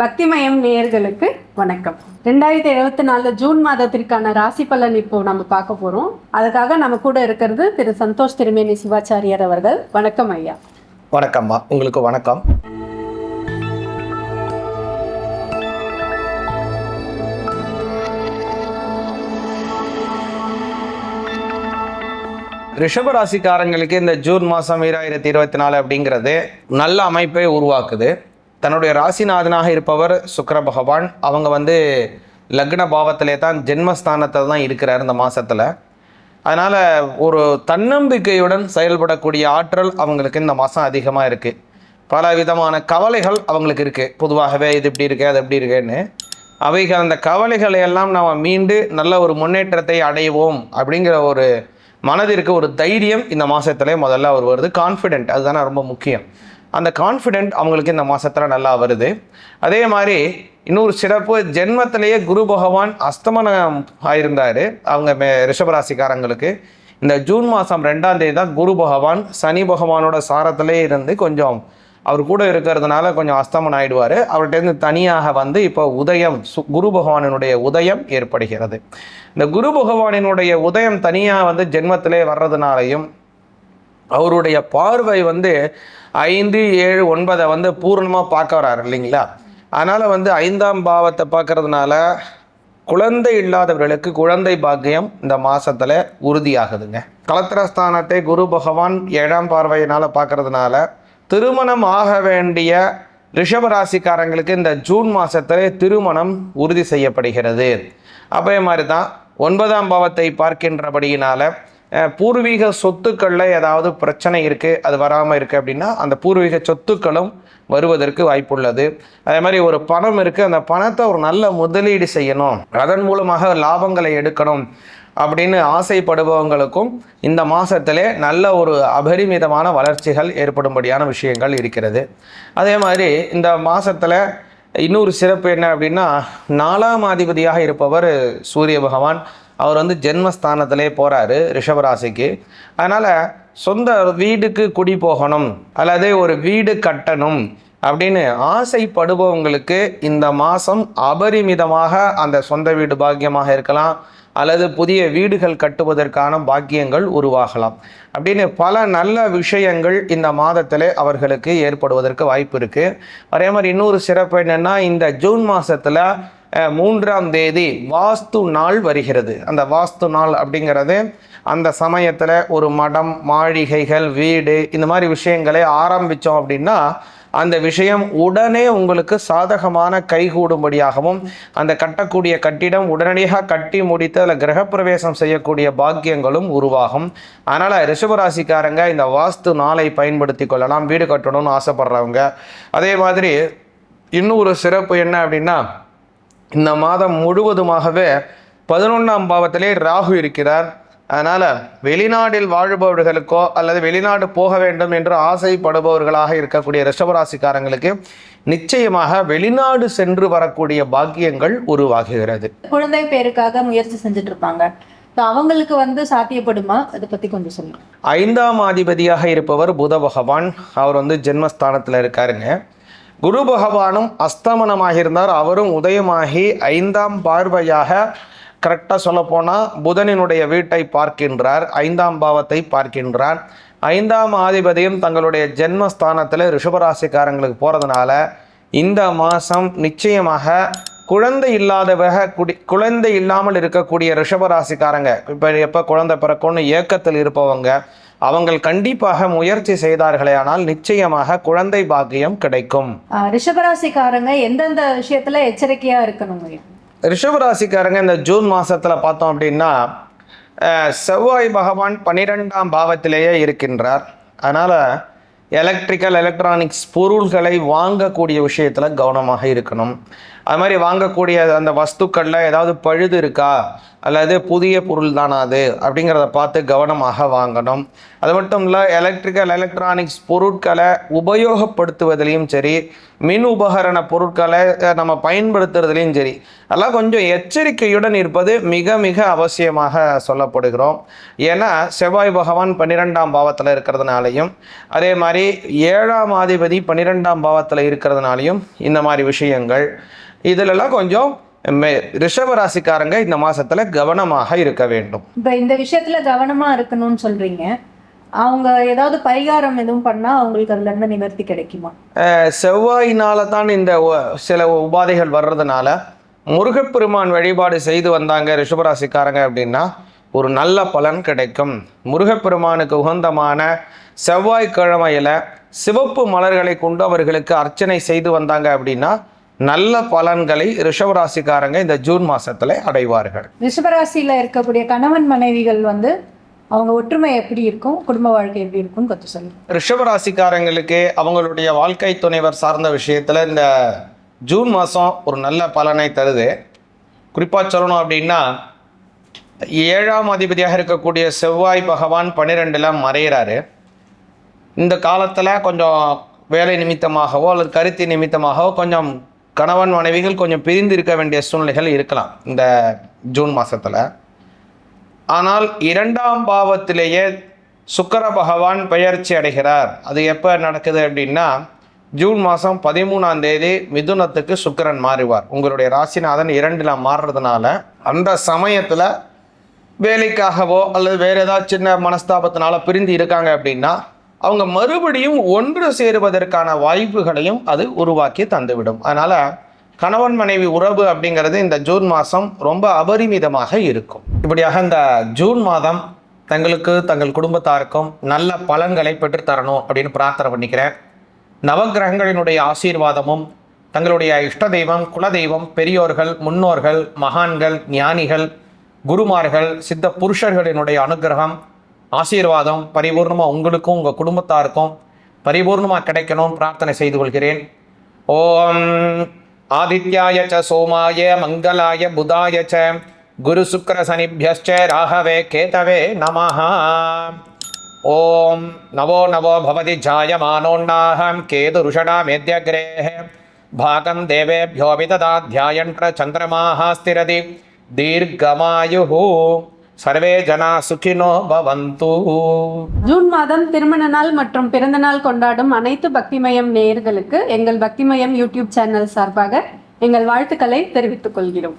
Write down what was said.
பக்திமயம் நேயர்களுக்கு வணக்கம். ரெண்டாயிரத்தி இருபத்தி நாலு ஜூன் மாதத்திற்கான ராசி பலன் இப்போ நம்ம பார்க்க போறோம். அதுக்காக நம்ம கூட இருக்கிறது திரு சந்தோஷ் திருமேனி சிவாச்சாரியார் அவர்கள். வணக்கம் ஐயா. வணக்கம்மா. உங்களுக்கு வணக்கம். ரிஷபராசிக்காரங்களுக்கு இந்த ஜூன் மாதம் ஈராயிரத்தி இருபத்தி நாலு அப்படிங்கிறது நல்ல அமைப்பை உருவாக்குது. தன்னுடைய ராசிநாதனாக இருப்பவர் சுக்கர பகவான். அவங்க வந்து லக்ன பாவத்திலே தான் ஜென்மஸ்தானத்தில் தான் இருக்கிறார் இந்த மாதத்தில் அதனால் ஒரு தன்னம்பிக்கையுடன் செயல்படக்கூடிய ஆற்றல் அவங்களுக்கு இந்த மாதம் அதிகமாக இருக்குது பல விதமான கவலைகள் அவங்களுக்கு இருக்குது பொதுவாகவே இது இப்படி இருக்கு அது எப்படி இருக்குன்னு. அவைகள் அந்த கவலைகளை எல்லாம் நாம் மீண்டு நல்ல ஒரு முன்னேற்றத்தை அடைவோம் அப்படிங்கிற ஒரு மனதிற்கு ஒரு தைரியம் இந்த மாதத்துலேயே முதல்ல அவர் வருது. கான்ஃபிடென்ட் அதுதானே ரொம்ப முக்கியம். அந்த கான்ஃபிடென்ட் அவங்களுக்கு இந்த மாதத்தில் நல்லா வருது. அதே மாதிரி இன்னொரு சிறப்பு ஜென்மத்திலேயே குரு பகவான் அஸ்தமனம் ஆயிருந்தார் அவங்க ரிஷபராசிக்காரங்களுக்கு. இந்த ஜூன் மாதம் ரெண்டாம் தேதி தான் குரு பகவான் சனி பகவானோட சாரத்திலே இருந்து கொஞ்சம் அவர் கூட இருக்கிறதுனால கொஞ்சம் அஸ்தமனம் ஆயிடுவார். அவர்கிட்டருந்து தனியாக வந்து இப்போ உதயம் சு குரு பகவானினுடைய உதயம் ஏற்படுகிறது. இந்த குரு பகவானினுடைய உதயம் தனியாக வந்து ஜென்மத்திலே வர்றதுனாலையும் அவருடைய பார்வை வந்து ஐந்து ஏழு ஒன்பதை வந்து பூர்ணமாக பார்க்க வராரு இல்லைங்களா? அதனால் வந்து ஐந்தாம் பாவத்தை பார்க்கறதுனால குழந்தை இல்லாதவர்களுக்கு குழந்தை பாக்கியம் இந்த மாதத்தில் உறுதியாகுதுங்க. கலத்திரஸ்தானத்தை குரு பகவான் ஏழாம் பார்வையினால் பார்க்கறதுனால திருமணம் ஆக வேண்டிய ரிஷபராசிக்காரங்களுக்கு இந்த ஜூன் மாதத்திலே திருமணம் உறுதி செய்யப்படுகிறது. அப்போ மாதிரி தான் ஒன்பதாம் பாவத்தை பார்க்கின்றபடியினால் பூர்வீக சொத்துக்களில் ஏதாவது பிரச்சனை இருக்குது அது வராமல் இருக்குது அப்படின்னா அந்த பூர்வீக சொத்துக்களும் வருவதற்கு வாய்ப்புள்ளது. அதே மாதிரி ஒரு பணம் இருக்குது அந்த பணத்தை ஒரு நல்ல முதலீடு செய்யணும். அதன் மூலமாக லாபங்களை எடுக்கணும் அப்படின்னு ஆசைப்படுபவங்களுக்கும் இந்த மாதத்திலே நல்ல ஒரு அபரிமிதமான வளர்ச்சிகள் ஏற்படும்படியான விஷயங்கள் இருக்கிறது. அதே மாதிரி இந்த மாதத்தில் இன்னொரு சிறப்பு என்ன அப்படின்னா நாலாம் அதிபதியாக இருப்பவர் சூரிய பகவான். அவர் வந்து ஜென்மஸ்தானத்திலே போகிறாரு ரிஷபராசிக்கு. அதனால் சொந்த வீடுக்கு குடி போகணும் அல்லது ஒரு வீடு கட்டணும் அப்படின்னு ஆசைப்படுபவங்களுக்கு இந்த மாதம் அபரிமிதமாக அந்த சொந்த வீடு பாக்கியமாக இருக்கலாம் அல்லது புதிய வீடுகள் கட்டுவதற்கான பாக்கியங்கள் உருவாகலாம். அப்படின்னு பல நல்ல விஷயங்கள் இந்த மாதத்தில் அவர்களுக்கு ஏற்படுவதற்கு வாய்ப்பு இருக்குது அதே மாதிரி இன்னொரு சிறப்பு என்னென்னா இந்த ஜூன் மாதத்தில் மூன்றாம் தேதி வாஸ்து நாள் வருகிறது. அந்த வாஸ்து நாள் அப்படிங்கிறது அந்த சமயத்தில் ஒரு மடம் மாளிகைகள் வீடு இந்த மாதிரி விஷயங்களை ஆரம்பித்தோம் அப்படின்னா அந்த விஷயம் உடனே உங்களுக்கு சாதகமான கைகூடும்படியாகவும் அந்த கட்டக்கூடிய கட்டிடம் உடனடியாக கட்டி முடித்து அதில் கிரகப்பிரவேசம் செய்யக்கூடிய பாக்கியங்களும் உருவாகும். அதனால் ரிஷபராசிக்காரங்க இந்த வாஸ்து நாளை பயன்படுத்தி கொள்ளலாம். வீடு கட்டணும்னு ஆசைப்படுறவங்க. அதே மாதிரி இன்னொரு சிறப்பு என்ன அப்படின்னா இந்த மாதம் முழுவதுமாகவே பதினொன்றாம் பாவத்திலே ராகு இருக்கிறார். அதனால் வெளிநாட்டில் வாழ்பவர்களுக்கோ அல்லது வெளிநாடு போக வேண்டும் என்று ஆசைப்படுபவர்களாக இருக்கக்கூடிய ரிஷபராசிக்காரங்களுக்கு நிச்சயமாக வெளிநாடு சென்று வரக்கூடிய பாக்கியங்கள் உருவாகுகிறது. குழந்தை பேருக்காக முயற்சி செஞ்சுட்டு இருப்பாங்க அவங்களுக்கு வந்து சாத்தியப்படுமா? அதை பத்தி கொஞ்சம் சொல்லுங்க. ஐந்தாம் அதிபதியாக இருப்பவர் புத பகவான். அவர் வந்து ஜென்மஸ்தானத்தில் இருக்காருங்க. குரு பகவானும் அஸ்தமனமாக இருந்தார் அவரும் உதயமாகி ஐந்தாம் பார்வையாக கரெக்டாக சொல்லப்போனால் புதனினுடைய வீட்டை பார்க்கின்றார். ஐந்தாம் பாவத்தை பார்க்கின்றார். ஐந்தாம் ஆதிபதியும் தங்களுடைய ஜென்மஸ்தானத்தில் ரிஷபராசிக்காரங்களுக்கு போகிறதுனால இந்த மாதம் நிச்சயமாக குழந்தை இல்லாதவக குடி குழந்தை இல்லாமல் இருக்கக்கூடிய ரிஷபராசிக்காரங்க. இப்போ எப்போ குழந்தை பிறக்கும்னு ஏக்கத்தில் இருப்பவங்க அவங்கள் கண்டிப்பாக முயற்சி செய்தார்களே ஆனால் நிச்சயமாக குழந்தை பாக்கியம் கிடைக்கும். ரிஷபராசிக்காரங்க எந்தெந்த விஷயத்துல எச்சரிக்கையா இருக்கணும் ரிஷபராசிக்காரங்க இந்த ஜூன் மாசத்துல பார்த்தோம் அப்படின்னா செவ்வாய் பகவான் பன்னிரெண்டாம் பாவத்திலேயே இருக்கின்றார். அதனால் எலக்ட்ரிக்கல் எலக்ட்ரானிக்ஸ் பொருள்களை வாங்கக்கூடிய விஷயத்தில் கவனமாக இருக்கணும். அது மாதிரி வாங்கக்கூடிய அந்த வஸ்துக்களில் ஏதாவது பழுது இருக்கா? அல்லது புதிய பொருள் தானா அது? அப்படிங்கிறத பார்த்து கவனமாக வாங்கணும். அது மட்டும் இல்லை எலக்ட்ரிக்கல் எலக்ட்ரானிக்ஸ் பொருட்களை உபயோகப்படுத்துவதிலையும் சரி மின் உபகரண பொருட்களை நம்ம பயன்படுத்துறதுலையும் சரி அதெல்லாம் கொஞ்சம் எச்சரிக்கையுடன் இருப்பது மிக மிக அவசியமாக சொல்லப்படுகிறோம். ஏன்னா செவ்வாய் பகவான் பன்னிரெண்டாம் பாவத்தில் இருக்கிறதுனாலையும் அதே மாதிரி மாதிரி ஏழாம் அதிபதி பன்னிரெண்டாம் பாவத்தில் இருக்கிறதுனாலையும் இந்த மாதிரி விஷயங்கள் இதிலெல்லாம் கொஞ்சம் மெ- ரிஷப ராசிக்காரங்க இந்த மாசத்துல கவனமாக இருக்க வேண்டும். இப்போ இந்த விஷயத்துல கவனமா இருக்கணும்னு சொல்றீங்க. அவங்க ஏதாவது பரிகாரம் எதுவும் பண்ணா அவங்களுக்கு அதுல இருந்து நிவர்த்தி கிடைக்குமா? செவ்வாயினால தான் இந்த சில உபாதைகள் வர்றதுனால முருகப்பெருமான் வழிபாடு செய்து வந்தாங்க ரிஷபராசிக்காரங்க அப்படின்னா ஒரு நல்ல பலன் கிடைக்கும். முருகப்பெருமானுக்கு உகந்தமான செவ்வாய்க்கிழமையில சிவப்பு மலர்களை கொண்டு அவர்களுக்கு அர்ச்சனை செய்து வந்தாங்க அப்படின்னா நல்ல பலன்களை ரிஷபராசிக்காரங்க இந்த ஜூன் மாசத்துல அடைவார்கள். ரிஷபராசியில இருக்கக்கூடிய கணவன் மனைவிகள் வந்து அவங்க ஒற்றுமை எப்படி இருக்கும்? குடும்ப வாழ்க்கை எப்படி இருக்கும்னு கொஞ்சம் சொல்லுங்க. ரிஷபராசிக்காரங்களுக்கு அவங்களுடைய வாழ்க்கை துணைவர் சார்ந்த விஷயத்தில் இந்த ஜூன் மாதம் ஒரு நல்ல பலனை தருது. குறிப்பாக சொல்லணும் அப்படின்னா ஏழாம் அதிபதியாக இருக்கக்கூடிய செவ்வாய் பகவான் பன்னிரெண்டில் மறையிறாரு. இந்த காலத்தில் கொஞ்சம் வேலை நிமித்தமாகவோ அல்லது கருத்து நிமித்தமாகவோ கொஞ்சம் கணவன் மனைவிகள் கொஞ்சம் பிரிந்து இருக்க வேண்டிய சூழ்நிலைகள் இருக்கலாம் இந்த ஜூன் மாதத்தில் ஆனால் இரண்டாம் பாவத்திலேயே சுக்கர பகவான் பெயர்ச்சி அடைகிறார். அது எப்போ நடக்குது அப்படின்னா ஜூன் மாதம் பதிமூணாம் தேதி மிதுனத்துக்கு சுக்கரன் மாறுவார். உங்களுடைய ராசிநாதன் இரண்டில் மாறுறதுனால அந்த சமயத்தில் வேலைக்காகவோ அல்லது வேறு ஏதாவது சின்ன மனஸ்தாபத்தினால பிரிந்து இருக்காங்க அப்படின்னா அவங்க மறுபடியும் ஒன்று சேருவதற்கான வாய்ப்புகளையும் அது உருவாக்கி தந்துவிடும். அதனால் கணவன் மனைவி உறவு அப்படிங்கிறது இந்த ஜூன் மாதம் ரொம்ப அபரிமிதமாக இருக்கும். இப்படியாக இந்த ஜூன் மாதம் தங்களுக்கு தங்கள் குடும்பத்தாருக்கும் நல்ல பலன்களை பெற்றுத்தரணும் அப்படின்னு பிரார்த்தனை பண்ணிக்கிறேன். நவக்கிரகங்களினுடைய ஆசீர்வாதமும் தங்களுடைய இஷ்ட தெய்வம் குலதெய்வம் பெரியோர்கள் முன்னோர்கள் மகான்கள் ஞானிகள் குருமார்கள் சித்த புருஷர்களினுடைய அனுகிரகம் ஆசீர்வாதம் பரிபூர்ணமாக உங்களுக்கும் உங்கள் குடும்பத்தாருக்கும் பரிபூர்ணமாக கிடைக்கணும் பிரார்த்தனை செய்து கொள்கிறேன். ஓம் ஆதித்யாய ச சோமாய மங்களாய புதாய ச குரு சுக்கர சனிபியஸ்ச ராகவே கேதவே நமஹா. ஓம் நவோ நவோ பவதி ஜாயமானோன்னாகம் கேது ருஷடாமேத்யக்ரேஹ பாகம் தேவேபியோ விததாத்தியாயன்ற சந்திரமாக ஸ்திரதி தீர்க்கமாயு சர்வே ஜனா சுகினோ பவந்து. ஜூன் மாதம் திருமண நாள் மற்றும் பிறந்த நாள் கொண்டாடும் அனைத்து பக்திமயம் நேயர்களுக்கு எங்கள் பக்திமயம் யூடியூப் சேனல் சார்பாக எங்கள் வாழ்த்துக்களை தெரிவித்துக் கொள்கிறோம்.